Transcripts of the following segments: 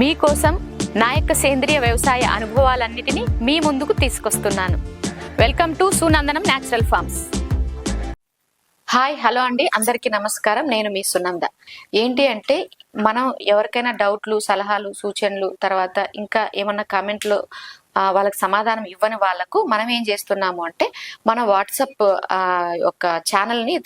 మీకోసం నా యొక్క సేంద్రియ వ్యవసాయ అనుభవాలన్నిటినీ మీ ముందుకు తీసుకొస్తున్నాను. Welcome to Sunandanam natural farms. Hi hello అండి. అందరికీ నమస్కారం. నేను మీ సునంద. ఏంటి అంటే మనం ఎవరికైనా డౌట్లు సలహాలు సూచనలు తర్వాత ఇంకా ఏమన్నా కామెంట్లు వాళ్ళకి సమాధానం ఇవ్వని వాళ్ళకు మనం ఏం చేస్తున్నాము అంటే మన వాట్సాప్ యొక్క ఒక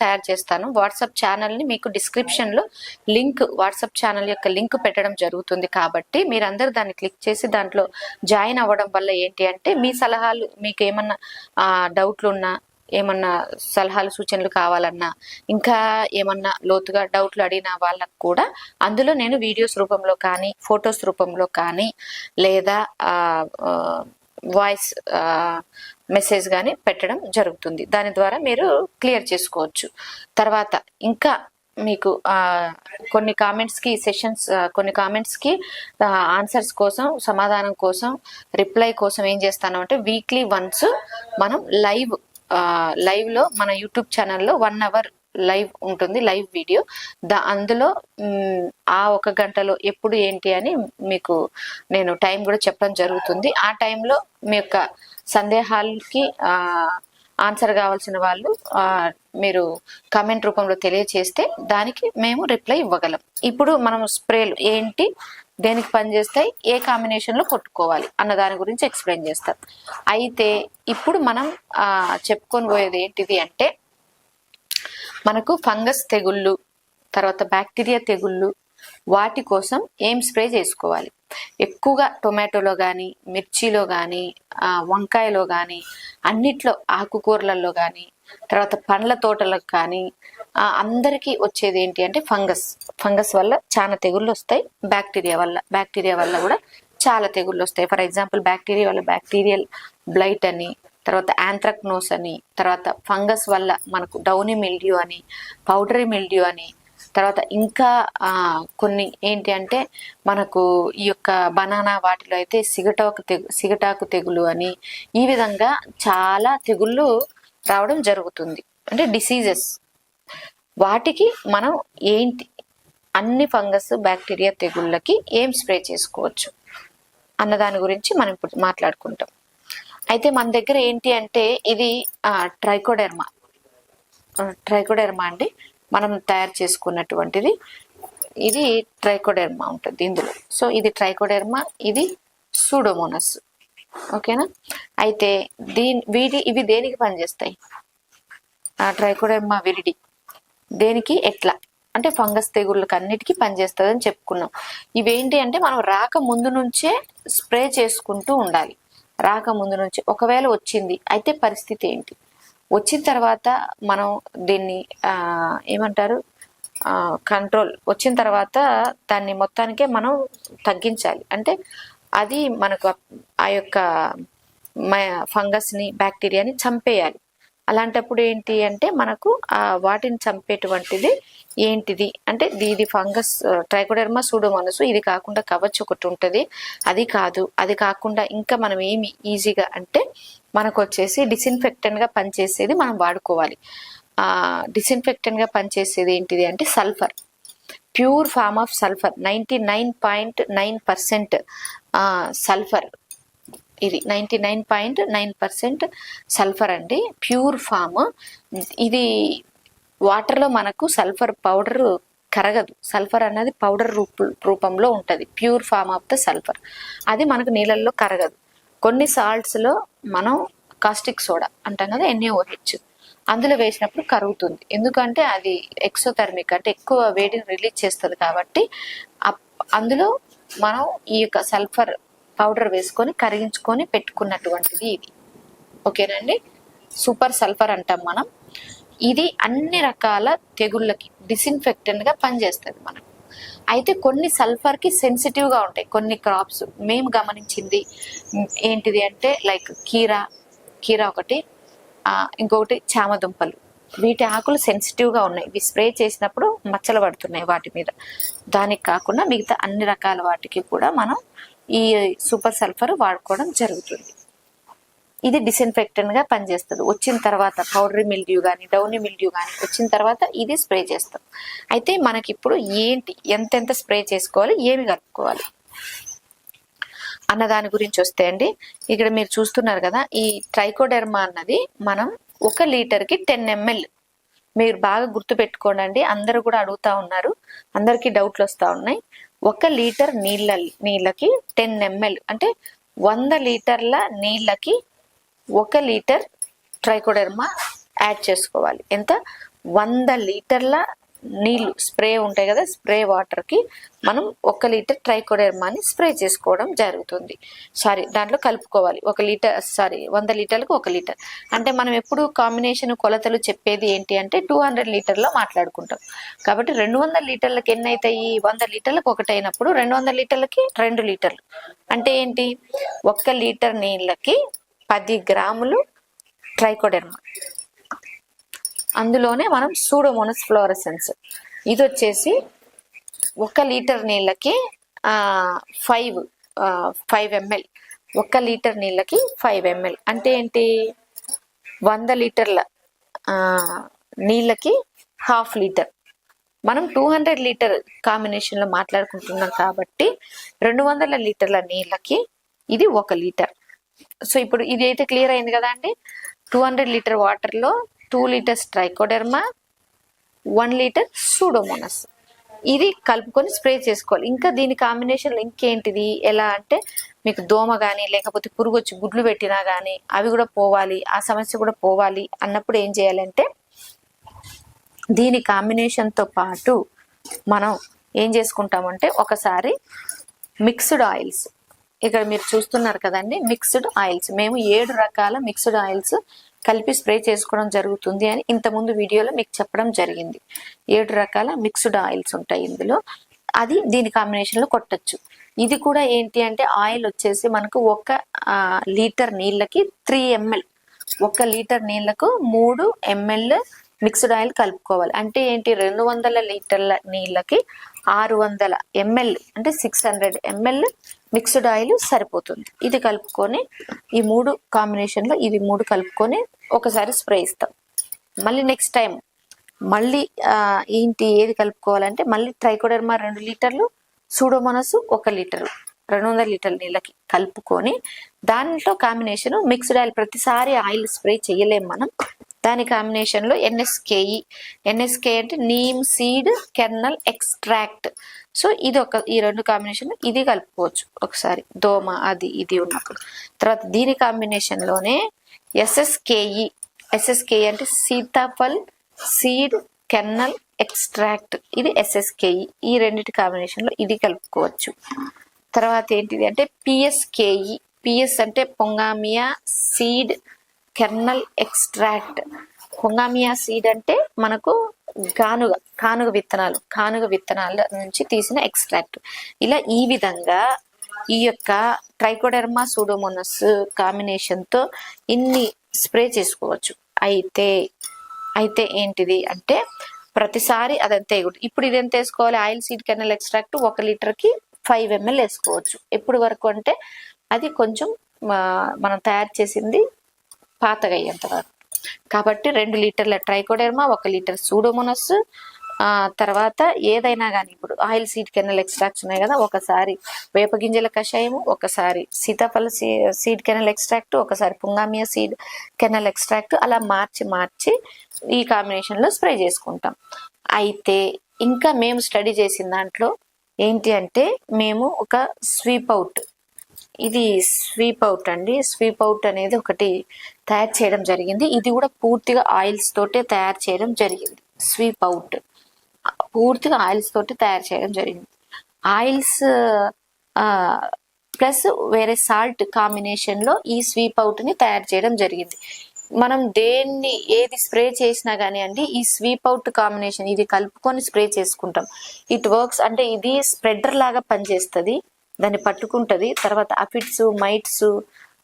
తయారు చేస్తాను. వాట్సాప్ ఛానల్ని మీకు డిస్క్రిప్షన్లో లింక్ వాట్సాప్ ఛానల్ యొక్క లింక్ పెట్టడం జరుగుతుంది కాబట్టి మీరందరూ దాన్ని క్లిక్ చేసి దాంట్లో జాయిన్ అవ్వడం వల్ల ఏంటి అంటే మీ సలహాలు మీకు ఏమన్నా డౌట్లు ఉన్నా ఏమన్నా సలహాలు సూచనలు కావాలన్నా ఇంకా ఏమన్నా లోతుగా డౌట్లు అడిగిన వాళ్ళకు కూడా అందులో నేను వీడియోస్ రూపంలో కానీ ఫొటోస్ రూపంలో కానీ లేదా వాయిస్ మెసేజ్ కానీ పెట్టడం జరుగుతుంది. దాని ద్వారా మీరు క్లియర్ చేసుకోవచ్చు. తర్వాత ఇంకా మీకు కొన్ని కామెంట్స్కి సెషన్స్ కొన్ని కామెంట్స్కి ఆన్సర్స్ కోసం సమాధానం కోసం రిప్లై కోసం ఏం చేస్తాను అంటే వీక్లీ వన్స్ మనం లైవ్ లైవ్లో మన యూట్యూబ్ ఛానల్లో వన్ అవర్ లైవ్ ఉంటుంది లైవ్ వీడియో దా అందులో ఆ ఒక గంటలో ఎప్పుడు ఏంటి అని మీకు నేను టైం కూడా చెప్పడం జరుగుతుంది. ఆ టైంలో మీ యొక్క సందేహాలకి ఆన్సర్ కావాల్సిన వాళ్ళు మీరు కామెంట్ రూపంలో తెలియచేస్తే దానికి మేము రిప్లై ఇవ్వగలం. ఇప్పుడు మనం స్ప్రేలు ఏంటి దేనికి పనిచేస్తాయి ఏ కాంబినేషన్లో కొట్టుకోవాలి అన్న దాని గురించి ఎక్స్ప్లెయిన్ చేస్తారు అయితే ఇప్పుడు మనం చెప్పుకొని పోయేది ఏంటిది అంటే మనకు ఫంగస్ తెగుళ్ళు తర్వాత బ్యాక్టీరియా తెగుళ్ళు వాటి కోసం ఏం స్ప్రే చేసుకోవాలి? ఎక్కువగా టొమాటోలో కానీ మిర్చిలో కానీ వంకాయలో కానీ అన్నిట్లో ఆకుకూరలలో కానీ తర్వాత పండ్ల తోటలకు కానీ అందరికీ వచ్చేది ఏంటి అంటే ఫంగస్. ఫంగస్ వల్ల చాలా తెగుళ్ళు వస్తాయి. బ్యాక్టీరియా వల్ల బ్యాక్టీరియా వల్ల కూడా చాలా తెగుళ్ళు వస్తాయి. ఫర్ ఎగ్జాంపుల్ బ్యాక్టీరియా వల్ల బ్యాక్టీరియల్ బ్లైట్ అని తర్వాత యాంథ్రక్నోస్ అని తర్వాత ఫంగస్ వల్ల మనకు డౌనీ మిల్డ్యూ అని పౌడరీ మిల్డ్యూ అని తర్వాత ఇంకా కొన్ని ఏంటి అంటే మనకు ఈ యొక్క బనానా వాటిలో అయితే సిగటాకు తెగు సిగటాకు తెగులు అని ఈ విధంగా చాలా తెగుళ్ళు రావడం జరుగుతుంది. అంటే డిసీజెస్. వాటికి మనం ఏంటి అన్ని ఫంగస్ బ్యాక్టీరియా తెగుళ్ళకి ఏం స్ప్రే చేసుకోవచ్చు అన్న దాని గురించి మనం ఇప్పుడు మాట్లాడుకుంటాం. అయితే మన దగ్గర ఏంటి అంటే ఇది ట్రైకోడెర్మా. ట్రైకోడెర్మా అండి. మనం తయారు చేసుకున్నటువంటిది ఇది ట్రైకోడెర్మా ఉంటుంది ఇందులో. సో ఇది ట్రైకోడెర్మా ఇది సూడోమోనస్. ఓకేనా? అయితే దీని వీటి ఇవి దేనికి పనిచేస్తాయి? Trichoderma viride. దేనికి? ఎట్లా? అంటే ఫంగస్ తెగుళ్ళకి అన్నిటికీ పనిచేస్తుంది అని చెప్పుకున్నాం. ఇవేంటి అంటే మనం రాక ముందు నుంచే స్ప్రే చేసుకుంటూ ఉండాలి. రాక ముందు నుంచి. ఒకవేళ వచ్చింది అయితే పరిస్థితి ఏంటి? వచ్చిన తర్వాత మనం దీన్ని ఏమంటారు? కంట్రోల్ వచ్చిన తర్వాత దాన్ని మొత్తానికే మనం తగ్గించాలి. అంటే అది మనకు ఆ- యొక్క ఫంగస్ని బ్యాక్టీరియాని చంపేయాలి. అలాంటప్పుడు ఏంటి అంటే మనకు ఆ వాటిని చంపేటువంటిది ఏంటిది? అంటే ఇది- ఫంగస్ ట్రైకోడెర్మా సూడోమోనస్ ఇది కాకుండా కవచ్ ఒకటి ఉంటుంది. అది కాదు. అది కాకుండా ఇంకా మనం ఏమి ఈజీగా అంటే మనకు వచ్చేసి డిస్ఇన్ఫెక్టెంట్గా పనిచేసేది మనం వాడుకోవాలి. ఆ గా పనిచేసేది ఏంటిది అంటే sulphur. Pure form of sulphur. Ninety nine point nine percent sulphur. ఇది ninety nine point nine percent sulphur అండి. Pure form. ఇది వాటర్లో మనకు సల్ఫర్ పౌడర్ కరగదు. సల్ఫర్ అన్నది పౌడర్ రూప రూపంలో ఉంటుంది. Pure form of the sulphur. అది మనకు నీళ్ళల్లో కరగదు. కొన్ని సాల్ట్స్లో మనం కాస్టిక్ సోడా అంటాం కదా ఎన్ఏఓహెచ్ అందులో వేసినప్పుడు కరుగుతుంది. ఎందుకంటే అది ఎక్సోథర్మిక్ అంటే ఎక్కువ వేడిని రిలీజ్ చేస్తుంది కాబట్టి అప్- అందులో మనం ఈ యొక్క సల్ఫర్ పౌడర్ వేసుకొని కరిగించుకొని పెట్టుకున్నటువంటిది ఇది. ఓకేనండి సూపర్ సల్ఫర్ అంటాం మనం. ఇది అన్ని రకాల తెగుళ్ళకి డిస్ఇన్ఫెక్టెంట్గా పనిచేస్తుంది మనకు అయితే కొన్ని సల్ఫర్కి సెన్సిటివ్గా ఉంటాయి. కొన్ని క్రాప్స్ మేము గమనించింది ఏంటిది అంటే లైక్ కీరా కీరా ఒకటి ఇంకొకటి చామదుంపలు. వీటి ఆకులు సెన్సిటివ్గా ఉన్నాయి. ఇవి స్ప్రే చేసినప్పుడు మచ్చలు పడుతున్నాయి వాటి మీద. దానికి కాకుండా మిగతా అన్ని రకాల వాటికి కూడా మనం ఈ సూపర్ సల్ఫర్ వాడుకోవడం జరుగుతుంది. ఇది డిస్ఇన్ఫెక్టెంట్గా పనిచేస్తుంది. వచ్చిన తర్వాత పౌడరీ మిల్డ్యూ కానీ డౌనీ మిల్డ్యూ కానీ వచ్చిన తర్వాత ఇది స్ప్రే చేస్తాం. అయితే మనకి ఇప్పుడు ఏంటి ఎంతెంత స్ప్రే చేసుకోవాలి ఏమి కలుపుకోవాలి? అన్న దాని గురించి వస్తే అండి ఇక్కడ మీరు చూస్తున్నారు కదా ఈ ట్రైకోడెర్మా అన్నది మనం ఒక లీటర్కి టెన్ ఎంఎల్ మీరు బాగా గుర్తు పెట్టుకోండి అందరూ కూడా అడుగుతా ఉన్నారు అందరికీ డౌట్లు వస్తూ ఉన్నాయి. ఒక లీటర్ నీళ్ళ నీళ్ళకి టెన్ ఎంఎల్ అంటే వంద లీటర్ల నీళ్ళకి ఒక లీటర్ ట్రైకోడెర్మా యాడ్ చేసుకోవాలి. ఎంత? వంద లీటర్ల నీళ్ళు స్ప్రే ఉంటాయి కదా స్ప్రే వాటర్కి మనం ఒక లీటర్ ట్రైకోడెర్మాని స్ప్రే చేసుకోవడం జరుగుతుంది. సారీ దాంట్లో కలుపుకోవాలి. ఒక లీటర్ సారీ వంద లీటర్లకు ఒక లీటర్. అంటే మనం ఎప్పుడు కాంబినేషన్ కొలతలు చెప్పేది ఏంటి అంటే టూ హండ్రెడ్ లీటర్లో మాట్లాడుకుంటాం. కాబట్టి రెండు వందల లీటర్లకు ఎన్ని అవుతాయి వంద లీటర్లకు ఒకటైనప్పుడు రెండు వందల లీటర్లకి రెండు లీటర్లు. అంటే ఏంటి? ఒక్క లీటర్ నీళ్ళకి పది గ్రాములు ట్రైకోడెర్మా. అందులోనే మనం సూడోమోనస్ ఫ్లోరసెన్స్. ఇది వచ్చేసి ఒక లీటర్ నీళ్ళకి ఫైవ్ ఫైవ్ ఎంఎల్. ఒక లీటర్ నీళ్ళకి ఫైవ్ ఎంఎల్. అంటే ఏంటి? వంద లీటర్ల నీళ్ళకి హాఫ్ లీటర్. మనం టూ హండ్రెడ్ లీటర్ కాంబినేషన్లో మాట్లాడుకుంటున్నాం కాబట్టి రెండు వందల లీటర్ల నీళ్ళకి ఇది ఒక లీటర్. సో ఇప్పుడు ఇది అయితే క్లియర్ అయింది కదా అండి? టూ హండ్రెడ్ లీటర్ వాటర్లో two litres trichoderma one litre pseudomonas. ఇది కలుపుకొని స్ప్రే చేసుకోవాలి. ఇంకా దీని కాంబినేషన్లో ఇంకేంటిది ఎలా అంటే మీకు దోమ కానీ లేకపోతే పురుగు వచ్చి గుడ్లు పెట్టినా కానీ అవి కూడా పోవాలి ఆ సమస్య కూడా పోవాలి అన్నప్పుడు ఏం చేయాలంటే దీని కాంబినేషన్తో పాటు మనం ఏం చేసుకుంటామంటే ఒకసారి మిక్స్డ్ ఆయిల్స్ ఇక్కడ మీరు చూస్తున్నారు కదండి మిక్స్డ్ ఆయిల్స్ మేము ఏడు రకాల మిక్స్డ్ ఆయిల్స్ కలిపి స్ప్రే చేసుకోవడం జరుగుతుంది అని ఇంతకుముందు వీడియోలో మీకు చెప్పడం జరిగింది. ఏడు రకాల మిక్స్డ్ ఆయిల్స్ ఉంటాయి ఇందులో. అది దీని కాంబినేషన్లో కొట్టచ్చు. ఇది కూడా ఏంటి అంటే ఆయిల్ వచ్చేసి మనకు ఒక లీటర్ నీళ్ళకి త్రీ ఎంఎల్ ఒక లీటర్ నీళ్ళకు మూడు ఎంఎల్ మిక్స్డ్ ఆయిల్ కలుపుకోవాలి. అంటే ఏంటి? రెండు వందల లీటర్ల నీళ్ళకి ఆరు వందల ఎంఎల్ అంటే six hundred ML mixed oil సరిపోతుంది. ఇది కలుపుకొని ఈ మూడు కాంబినేషన్లో ఇవి మూడు కలుపుకొని ఒకసారి స్ప్రే ఇస్తాం. మళ్ళీ నెక్స్ట్ టైం మళ్ళీ ఏంటి ఏది కలుపుకోవాలంటే మళ్ళీ ట్రైకోడర్మా రెండు లీటర్లు సూడోమోనస్ ఒక లీటరు రెండు వందల లీటర్ల నీళ్ళకి కలుపుకొని దాంట్లో కాంబినేషన్ మిక్స్డ్ ఆయిల్ ప్రతిసారి ఆయిల్ స్ప్రే చేయలేం మనం. దాని కాంబినేషన్లో ఎన్ఎస్కేఈ ఎన్ఎస్కే అంటే neem seed kernel extract so ఇది ఒక ఈ రెండు కాంబినేషన్ ఇది కలుపుకోవచ్చు. ఒకసారి దోమ అది ఇది ఉన్నప్పుడు. తర్వాత దీని కాంబినేషన్లోనే ఎస్ఎస్కేఈ ఎస్ఎస్కేఈ అంటే సీతాఫల్ సీడ్ కెర్నల్ ఎక్స్ట్రాక్ట్. ఇది ఎస్ఎస్కేఈ ఈ రెండింటి కాంబినేషన్లో ఇది కలుపుకోవచ్చు. తర్వాత ఏంటిది అంటే పిఎస్కేఈ పిఎస్ అంటే pongamia seed kernel extract. Pongamia seed అంటే మనకు కానుగ కానుగ విత్తనాలు కానుగ విత్తనాల నుంచి తీసిన ఎక్స్ట్రాక్ట్ ఇలా ఈ విధంగా ఈ యొక్క ట్రైకోడెర్మా సూడోమోనస్ కాంబినేషన్తో ఇన్ని స్ప్రే చేసుకోవచ్చు. అయితే అయితే ఏంటిది అంటే ప్రతిసారి అదంతా వేయకూడదు ఇప్పుడు ఇది ఎంత వేసుకోవాలి? ఆయిల్ సీడ్ కెనల్ ఎక్స్ట్రాక్ట్ ఒక లీటర్కి ఫైవ్ ఎంఎల్ వేసుకోవచ్చు. ఎప్పుడు వరకు అంటే అది కొంచెం మనం తయారు చేసింది పాతగా అయ్యేంత వరకు. కాబట్టి రెండు లీటర్ల ట్రైకోడెర్మా ఒక లీటర్ సూడోమోనస్ ఆ తర్వాత ఏదైనా కానీ ఇప్పుడు ఆయిల్ సీడ్ కెనల్ ఎక్స్ట్రాక్ట్స్ ఉన్నాయి కదా ఒకసారి వేప గింజల కషాయము ఒకసారి సీతాఫల సీ- సీడ్ కెనల్ ఎక్స్ట్రాక్ట్ ఒకసారి పుంగామియా సీడ్ కెనల్ ఎక్స్ట్రాక్ట్ అలా మార్చి మార్చి ఈ కాంబినేషన్లో స్ప్రే చేసుకుంటాం. అయితే ఇంకా మేము స్టడీ చేసిన దాంట్లో ఏంటి అంటే మేము ఒక స్వీప్ అవుట్. ఇది స్వీప్ అవుట్ అండి. స్వీప్ అవుట్ అనేది ఒకటి తయారు చేయడం జరిగింది. ఇది కూడా పూర్తిగా ఆయిల్స్ తోటే తయారు చేయడం జరిగింది. Sweep out. పూర్తిగా ఆయిల్స్ తోటి తయారు చేయడం జరిగింది. ఆయిల్స్ ప్లస్ వేరే సాల్ట్ కాంబినేషన్లో ఈ స్వీప్ అవుట్ని తయారు చేయడం జరిగింది. మనం దేన్ని ఏది స్ప్రే చేసినా కానీ అండి ఈ స్వీప్ అవుట్ కాంబినేషన్ ఇది కలుపుకొని స్ప్రే చేసుకుంటాం. ఇట్ వర్క్స్ అంటే ఇది స్ప్రెడర్ లాగా పనిచేస్తుంది. దాన్ని పట్టుకుంటది. తర్వాత అఫిడ్స్ మైట్స్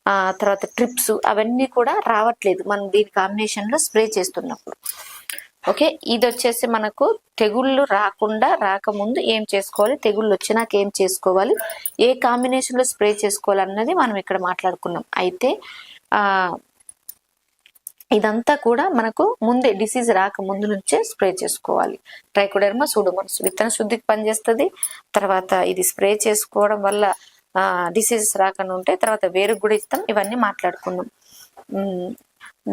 ఆ తర్వాత ట్రిప్స్ అవన్నీ కూడా రావట్లేదు. మనం దీని కాంబినేషన్లో స్ప్రే చేస్తున్నప్పుడు. ఓకే? ఇది వచ్చేసి మనకు తెగుళ్ళు రాకుండా రాకముందు ఏం చేసుకోవాలి? తెగుళ్ళు వచ్చినాక ఏం చేసుకోవాలి? ఏ కాంబినేషన్లో స్ప్రే చేసుకోవాలి అన్నది మనం ఇక్కడ మాట్లాడుకున్నాం. అయితే ఆ ఇదంతా కూడా మనకు ముందే డిసీజ్ రాక ముందు నుంచే స్ప్రే చేసుకోవాలి. ట్రైకోడెర్మా సూడోమోనస్ విత్తన శుద్ధికి పనిచేస్తుంది. తర్వాత ఇది స్ప్రే చేసుకోవడం వల్ల డిసీజెస్ రాకుండా ఉంటే తర్వాత వేరుకు కూడా ఇస్తాం ఇవన్నీ మాట్లాడుకున్నాం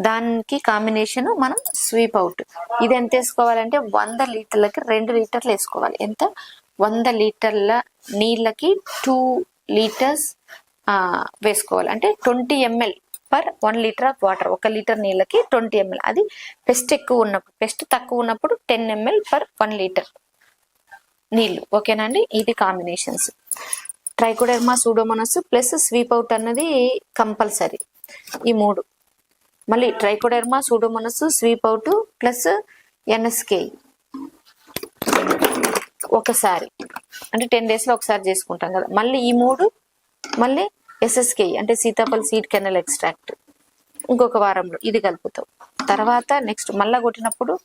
దానికి కాంబినేషన్ మనం స్వీప్ అవుట్ ఇది ఎంత వేసుకోవాలంటే వంద లీటర్లకి రెండు లీటర్లు వేసుకోవాలి. ఎంత? వంద లీటర్ల నీళ్ళకి టూ లీటర్స్ వేసుకోవాలి. అంటే twenty ML per one litre of water. ఒక లీటర్ నీళ్ళకి ట్వంటీ ఎంఎల్. అది పెస్ట్ ఎక్కువ ఉన్నప్పుడు పెస్ట్ తక్కువ ఉన్నప్పుడు ten ML per one litre నీళ్ళు ఓకేనా అండి? ఇది combinations trichoderma pseudomonas plus sweep out అన్నది కంపల్సరీ. ఈ మూడు. మళ్ళీ trichoderma pseudomonas sweep out plus NSK. ఒకసారి. అంటే టెన్ డేస్లో ఒకసారి చేసుకుంటాం కదా. మళ్ళీ ఈ మూడు మళ్ళీ ఎస్ఎస్కే అంటే సీతాఫల్ సీడ్ కెనల్ ఎక్స్ట్రాక్ట్. ఇంకొక వారంలో ఇది కలుపుతాం. తర్వాత నెక్స్ట్ మళ్ళీ కొట్టినప్పుడు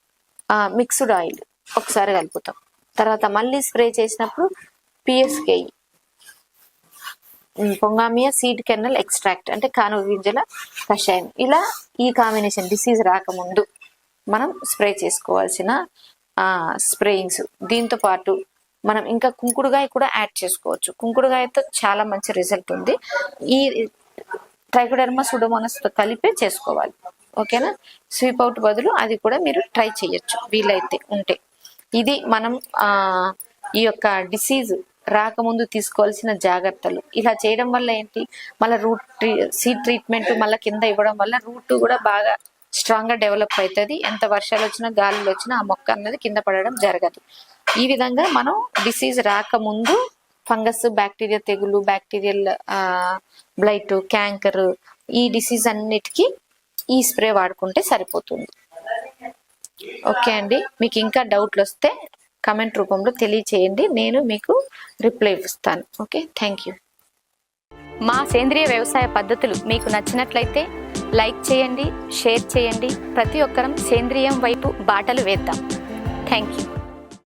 మిక్స్డ్ ఆయిల్ ఒకసారి కలుపుతాం. తర్వాత మళ్ళీ స్ప్రే చేసినప్పుడు PSK pongamia seed kernel extract అంటే కానుగ గింజల కషాయం. ఇలా ఈ కాంబినేషన్ డిసీజ్ రాకముందు మనం స్ప్రే చేసుకోవాల్సిన స్ప్రేయింగ్స్. దీంతో పాటు మనం ఇంకా కుంకుడుగాయ కూడా యాడ్ చేసుకోవచ్చు. కుంకుడుగాయతో చాలా మంచి రిజల్ట్ ఉంది. ఈ ట్రైకోడర్మా సుడోమోనస్తో కలిపే చేసుకోవాలి. ఓకేనా? స్వీప్ అవుట్ బదులు అది కూడా మీరు ట్రై చేయొచ్చు. వీలైతే ఉంటే. ఇది మనం ఈ యొక్క డిసీజ్ రాకముందు తీసుకోవాల్సిన జాగ్రత్తలు. ఇలా చేయడం వల్ల ఏంటి? మళ్ళీ రూట్ సీడ్ ట్రీట్మెంట్ మళ్ళీ కింద ఇవ్వడం వల్ల రూట్ కూడా బాగా స్ట్రాంగ్గా డెవలప్ అవుతుంది ఎంత వర్షాలు వచ్చినా గాలులు వచ్చినా ఆ మొక్క అన్నది కింద పడడం జరగదు. ఈ విధంగా మనం డిసీజ్ రాకముందు ఫంగస్ బ్యాక్టీరియా తెగులు బ్యాక్టీరియల్ బ్లైట్ క్యాంకర్ ఈ డిసీజ్ అన్నిటికీ ఈ స్ప్రే వాడుకుంటే సరిపోతుంది. ఓకే అండి. మీకు ఇంకా డౌట్లు వస్తే కమెంట్ రూపంలో తెలియచేయండి. నేను మీకు రిప్లై ఇస్తాను. ఓకే థ్యాంక్ యూ మా సేంద్రియ వ్యవసాయ పద్ధతులు మీకు నచ్చినట్లయితే లైక్ చేయండి షేర్ చేయండి. ప్రతి ఒక్కరం సేంద్రియం వైపు బాటలు వేద్దాం. Thank you